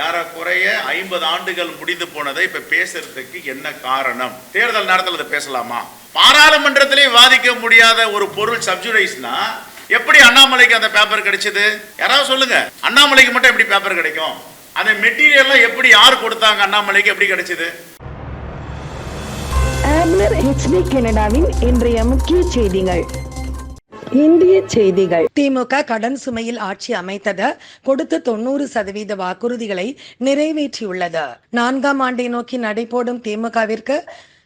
ஏறக்குறைய ஐம்பது ஆண்டுகள் முடிந்து போனதை இப்ப பேசுறதுக்கு என்ன காரணம்? தேர்தல் நேரத்தில் அதை பேசலாமா? பாராளுமன்றத்திலே வாதிக்க முடியாத ஒரு பொருள் சப்ஜுடைஸ்னா எப்படி அண்ணாமலைக்கு அந்த பேப்பர் கிடைச்சது? யாராவது சொல்லுங்க. அண்ணாமலைக்கு மட்டும் எப்படி பேப்பர் கிடைக்கும்? அந்த மெட்டீரியல்லாம் எப்படி யார் கொடுத்தாங்க? அண்ணாமலைக்கு எப்படி கிடைச்சது? ஆப்னர் ஹெச்டி கனடாவின் இன்றைய முக்கிய செய்திகள். இந்திய செய்திகள். திமுக கடன் சுமையில் ஆட்சி அமைத்தது கொடுத்த தொண்ணூறு சதவீத வாக்குறுதிகளை நிறைவேற்றியுள்ளது. நான்காம் ஆண்டை நோக்கி நடைபோடும் திமுகவிற்கு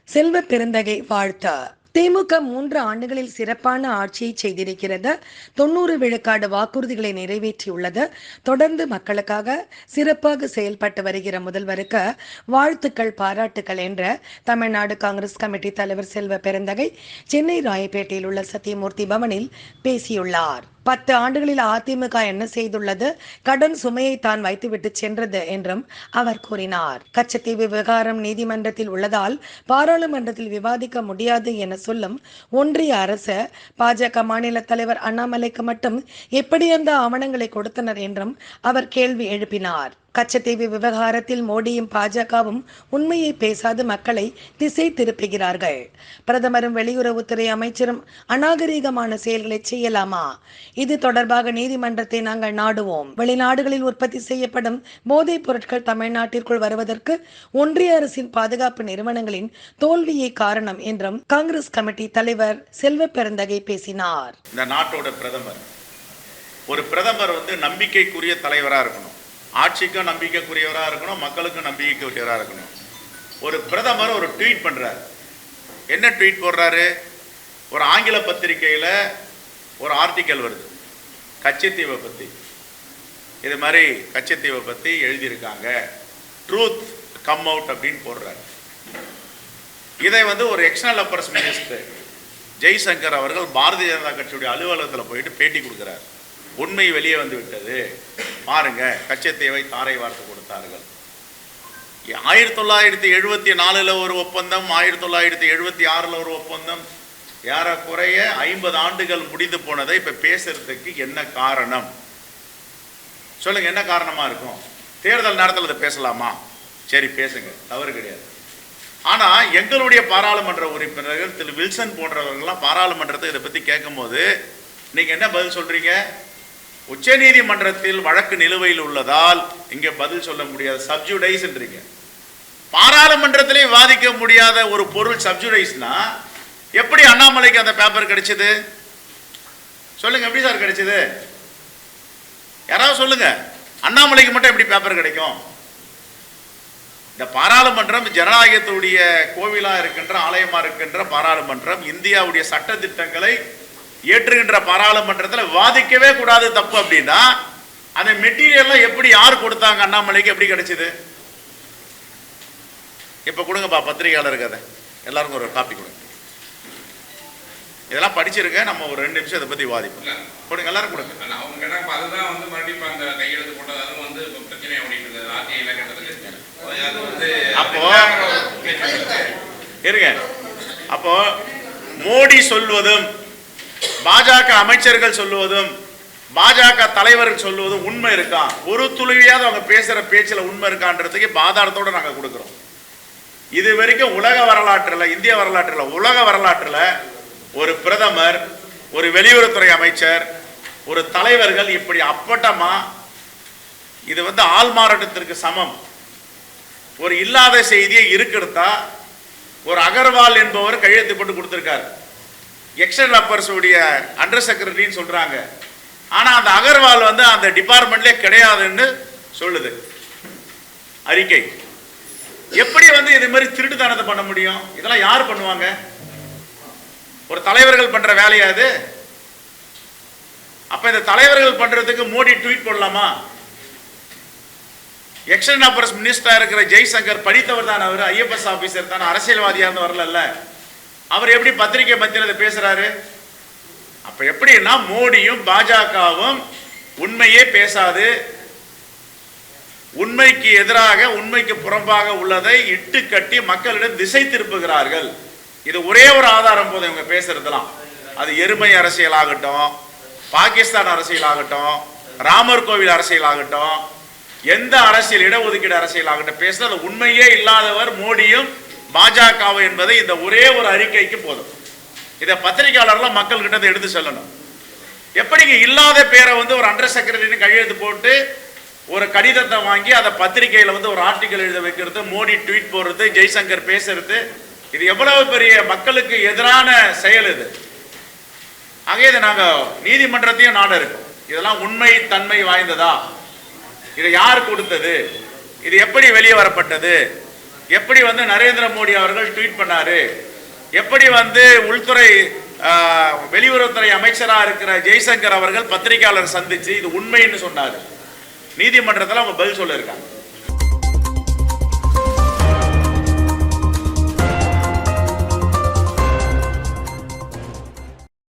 செல்வ பெருந்தகை வாழ்த்து. திமுக மூன்று ஆண்டுகளில் சிறப்பான ஆட்சியை செய்திருக்கிறது. தொண்ணூறு விழுக்காடு வாக்குறுதிகளை நிறைவேற்றியுள்ளது. தொடர்ந்து மக்களுக்காக சிறப்பாக செயல்பட்டு வருகிற முதல்வருக்கு வாழ்த்துக்கள் பாராட்டுக்கள் என்ற தமிழ்நாடு காங்கிரஸ் கமிட்டி தலைவர் செல்வ பெருந்தகை சென்னை ராயப்பேட்டையில் உள்ள சத்தியமூர்த்தி பவனில் பேசியுள்ளார். பத்து ஆண்டுகளில் அதிமுக என்ன செய்துள்ளது? கடன் சுமையை தான் வைத்துவிட்டு சென்றது என்றும் அவர் கூறினார். கச்சத்தீவு விவகாரம் நீதிமன்றத்தில் உள்ளதால் பாராளுமன்றத்தில் விவாதிக்க முடியாது என சொல்லும் ஒன்றிய அரசு பாஜக மாநில தலைவர் அண்ணாமலைக்கு மட்டும் எப்படி அந்த ஆவணங்களை கொடுத்தனர் என்றும் அவர் கேள்வி எழுப்பினார். கச்சத்தீவு விவகாரத்தில் மோடியும் பாஜகவும் உண்மையை பேசாது மக்களை திசை திருப்புகிறார்கள். பிரதமரும் வெளியுறவுத்துறை அமைச்சரும் அநாகரீகமான செயல்களை செய்யலாமா? இது தொடர்பாக நீதிமன்றத்தை நாங்கள் நாடுவோம். வெளிநாடுகளில் உற்பத்தி செய்யப்படும் போதைப் பொருட்கள் தமிழ்நாட்டிற்குள் வருவதற்கு ஒன்றிய அரசின் பாதுகாப்பு நிறுவனங்களின் தோல்வியே காரணம் என்றும் காங்கிரஸ் கமிட்டி தலைவர் செல்வ பெருந்தகை பேசினார். இந்த நாட்டோட பிரதமர். ஒரு பிரதமர் வந்து நம்பிக்கைக்குரிய தலைவராக இருக்கணும். ஆட்சிக்கும் நம்பிக்கைக்குரியவராக இருக்கணும் மக்களுக்கும் நம்பிக்கைக்குரியவராக இருக்கணும். ஒரு பிரதமர் ஒரு ட்வீட் பண்ணுறார் என்ன ட்வீட் போடுறாரு? ஒரு ஆங்கில பத்திரிக்கையில் ஒரு ஆர்டிக்கல் வருது. கச்சத்தீவை பற்றி இது மாதிரி கச்சத்தீவை பற்றி எழுதியிருக்காங்க. ட்ரூத் கம் அவுட் அப்படின்னு போடுறாரு. இதை வந்து ஒரு எக்ஸ்டர்னல் அஃபேர்ஸ் மினிஸ்டர் ஜெய்சங்கர் அவர்கள் பாரதிய ஜனதா கட்சியுடைய அலுவலகத்தில் போயிட்டு பேட்டி கொடுக்குறாரு. உண்மை வெளியே வந்து விட்டது பாருங்க கச்சத்தேவை தாரை வார்த்து கொடுத்தார்கள். ஆயிரத்தி தொள்ளாயிரத்தி எழுபத்தி நாலுல ஒரு ஒப்பந்தம் ஆயிரத்தி தொள்ளாயிரத்தி எழுபத்தி ஆறுல ஒரு ஒப்பந்தம். ஏறக்குறைய ஐம்பது ஆண்டுகள் முடிந்து போனதை இப்ப பேசுறதுக்கு என்ன காரணம்? சொல்லுங்க என்ன காரணமா இருக்கும்? தேர்தல் நேரத்தில் அதை பேசலாமா? சரி பேசுங்க தவறு கிடையாது. ஆனா எங்களுடைய பாராளுமன்ற உறுப்பினர்கள் திரு வில்சன் போன்றவர்கள்லாம் பாராளுமன்றத்தை இதை பத்தி கேட்கும்போது நீங்க என்ன பதில் சொல்றீங்க? உச்சநீதிமன்றத்தில் வழக்கு நிலுவையில் உள்ளதால் இங்கே பதில் சொல்ல முடியாது. சப்ஜுடைஸ்ன்றீங்க பாராளுமன்றத்திலே விவாதிக்க முடியாத ஒரு பொருள் சப்ஜுடைஸ்னா எப்படி அண்ணாமலைக்கு அந்த பேப்பர் கிடைச்சது? சொல்லுங்க எப்படி சார் கிடைச்சது? யாராவது சொல்லுங்க. அண்ணாமலைக்கு மட்டும் எப்படி பேப்பர் கிடைக்கும்? இந்த பாராளுமன்றம் ஜனநாயகத்துடைய கோவிலா இருக்கின்ற ஆலயமா இருக்கின்ற பாராளுமன்றம் இந்தியாவுடைய சட்ட திட்டங்களை ஏற்றுகின்ற பாராளுமன்றத்தில் வாதிக்கவே கூடாது தப்பு அப்படின்னா அந்த மெட்டீரியல்லாம் எப்படி யார் கொடுத்தாங்க அண்ணாமலைக்கு எப்படி கிடைச்சது? இப்ப கொடுங்கப்பா பத்திரிகையாளருக்கு அதை. எல்லாருக்கும் ஒரு காப்பி கொடுங்க. இதெல்லாம் படிச்சிருக்க நம்ம ஒரு ரெண்டு நிமிஷம் இதை பத்தி வாதிப்போம். கொடுங்க எல்லாரும் கொடுங்க. அவங்க கேட்டாங்க அதுதான் வந்து மறுபடியும் இப்ப அந்த கையெழுத்து போட்டது அதுவும் வந்து இப்ப பிரச்சனை ஓடிட்டு இருக்குது. ஆர்டிஐல வந்து அப்போ இருங்க. அப்போ மோடி சொல்வதும் பாஜக அமைச்சர்கள் சொல்லுவதும் பாஜக தலைவர்கள் சொல்லுவதும் உண்மை இருக்கா? ஒரு துளியாவது அவங்க பேசுற பேச்சில் உண்மை இருக்கான்றதுக்கு பாதாரத்தோட நாங்க கொடுக்கிறோம். இது வரைக்கும் உலக வரலாற்றுல இந்திய வரலாற்றுல உலக வரலாற்றுல ஒரு பிரதமர் ஒரு வெளியுறவுத்துறை அமைச்சர் ஒரு தலைவர்கள் இப்படி அப்பட்டமா இது வந்து ஆள்மாறாட்டத்திற்கு சமம். ஒரு இல்லாத செய்தியை இருக்கிறதா? ஒரு அகர்வால் என்பவர் கையெழுத்து போட்டு கொடுத்துருக்காரு. எக்ஸ்டர்னல் அஃபேர்ஸ் உடைய அண்டர் செக்ரட்டரின்னு சொல்றாங்க. ஆனா அந்த அகர்வால் வந்து அந்த டிபார்ட்மெண்ட்லேயே கிடையாதுன்னு சொல்லுது. அறிக்கை. எப்படி வந்து இது மாதிரி திருட்டுத்தனத்தை பண்ண முடியும்? இதெல்லாம் யார் பண்ணுவாங்க? ஒரு தலைவர்கள் பண்ற வேலையா அது? அப்ப இந்த தலைவர்கள் பண்றதுக்கு மோடி ட்வீட் போடலாமா? எக்ஸ்டர்னல் அஃபேர்ஸ் மினிஸ்டரா இருக்கிற ஜெய்சங்கர் படித்தவர் தான் அவர் ஐஎஃப்எஸ் ஆபீசர் தான். அரசியல்வாதியா இருந்து வரல அவர் எப்படி பத்திரிகை மத்தியில் பேசுறாரு? அப்ப எப்படின்னா மோடியும் பாஜகவும் உண்மையே பேசாது. உண்மைக்கு எதிராக உண்மைக்கு புறம்பாக உள்ளதை இட்டு கட்டி மக்களிடம் திசை திருப்புகிறார்கள். இது ஒரே ஒரு ஆதாரம் போதும் இவங்க பேசுறதுலாம் அது எருமை அரசியல் ஆகட்டும் பாகிஸ்தான் அரசியல் ஆகட்டும் ராமர் கோவில் அரசியல் ஆகட்டும் எந்த அரசியல் இடஒதுக்கீடு அரசியல் ஆகட்டும் பேசுறது உண்மையே இல்லாதவர் மோடியும் பாஜகவை என்பதை இந்த ஒரே ஒரு அறிக்கைக்கு போதும். இதை பத்திரிகையாளர்லாம் மக்கள் கிட்ட எடுத்து செல்லணும். எப்படிங்க இல்லாத பேரை வந்து ஒரு அண்டர் செக்ரட்டரின்னு கையெழுத்து போட்டு ஒரு கடிதத்தை வாங்கி அதை பத்திரிகையில வந்து ஒரு ஆர்டிக்கல் எழுத வைக்கிறது மோடி ட்வீட் போடுறது ஜெய்சங்கர் பேசுறது இது எவ்வளவு பெரிய மக்களுக்கு எதிரான செயல் இது. ஆக இதை நாங்கள் நீதிமன்றத்தையும் நாட இருக்கோம் இதெல்லாம் உண்மை தன்மை வாய்ந்ததா? இதை யார் கொடுத்தது? இது எப்படி வெளியே வரப்பட்டது? எப்படி வந்து நரேந்திர மோடி அவர்கள் ட்வீட் பண்ணாரு? எப்படி வந்து உள்துறை வெளியுறவுத்துறை அமைச்சராக இருக்கிற ஜெய்சங்கர் அவர்கள் பத்திரிகையாளர் சந்திச்சு இது உண்மைன்னு சொன்னார். நீதிமன்றத்தில் அவங்க பதில் சொல்லியிருக்காங்க.